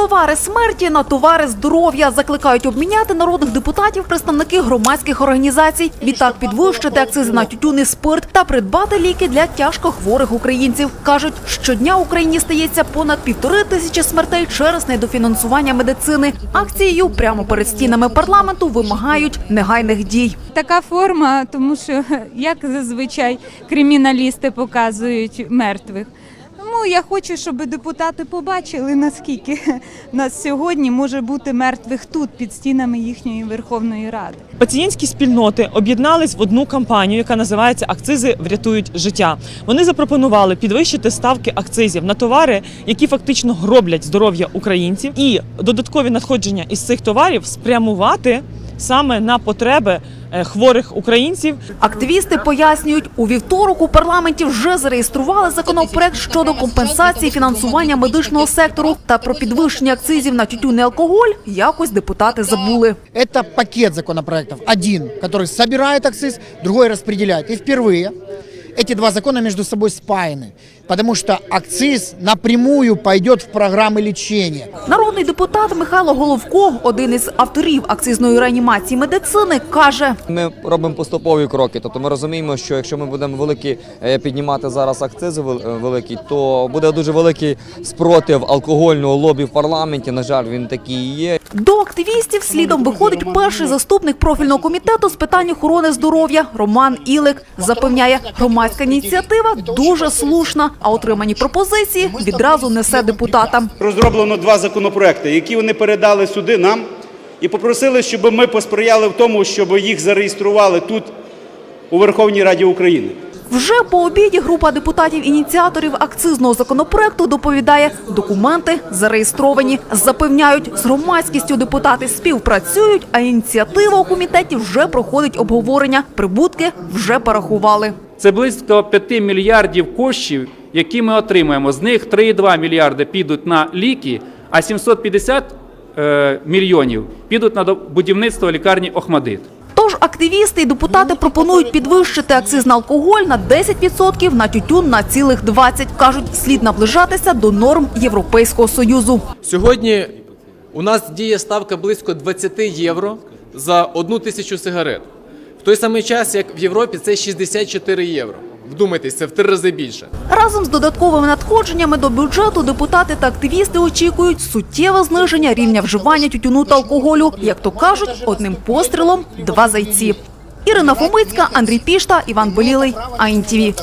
Товари смерті на товари здоров'я закликають обміняти народних депутатів представники громадських організацій. Відтак підвищити акцизи на тютюн і спирт та придбати ліки для тяжко хворих українців. кажуть, щодня в Україні стається понад півтори тисячі смертей через недофінансування медицини. Акцією прямо перед стінами парламенту вимагають негайних дій. Така форма, тому що як зазвичай криміналісти показують мертвих. Тому я хочу, щоб депутати побачили, наскільки нас сьогодні може бути мертвих тут, під стінами їхньої Верховної Ради. Пацієнтські спільноти об'єднались в одну кампанію, яка називається Акцизи врятують життя. Вони запропонували підвищити ставки акцизів на товари, які фактично гроблять здоров'я українців, і додаткові надходження із цих товарів спрямувати саме на потреби хворих українців. Активісти пояснюють, у вівторок у парламенті вже зареєстрували законопроект щодо компенсації фінансування медичного сектору та про підвищення акцизів на тютюн і алкоголь. Якось депутати забули. Это пакет законопроектов. Один, который собирает акциз, другой распределяет. И впервые эти два закона между собой спаяны. Потому что акциз напрямую пойдет в программы лечения. Народний депутат Михайло Головко, один із авторів акцизної реанімації медицини, каже: Ми робимо поступові кроки. Тобто ми розуміємо, що якщо ми будемо великі е, піднімати зараз акцизи вел- е, великі, то буде дуже великий спротив алкогольного лобі в парламенті. На жаль, він такий і є. до активістів слідом виходить перший заступник профільного комітету з питань охорони здоров'я Роман Ілик. Запевняє, громадська ініціатива дуже слушна, а отримані пропозиції відразу несе депутатам. Розроблено два законопроекти, які вони передали сюди нам і попросили, щоб ми посприяли в тому, щоб їх зареєстрували тут, у Верховній Раді України. Вже по обіді група депутатів-ініціаторів акцизного законопроекту доповідає, документи зареєстровані. Запевняють, з громадськістю депутати співпрацюють, а ініціатива у комітеті вже проходить обговорення. Прибутки вже порахували. Це близько 5 мільярдів коштів, які ми отримаємо. З них 3,2 мільярди підуть на ліки, а 750 е, мільйонів підуть на до- будівництво лікарні Охмадит. Тож активісти і депутати пропонують підвищити акциз на алкоголь на 10%, на тютюн на цілих 20%. Кажуть, слід наближатися до норм Європейського Союзу. Сьогодні у нас діє ставка близько 20 євро за одну тисячу сигарет. В той самий час, як в Європі, це 64 євро. Вдумайтесь, це в три рази більше. Разом з додатковими надходженнями до бюджету депутати та активісти очікують суттєве зниження рівня вживання тютюну та алкоголю. Як то кажуть, одним пострілом два зайці. Ірина Фомицька, Андрій Пішта, Іван Болілий, АІНТІВІ.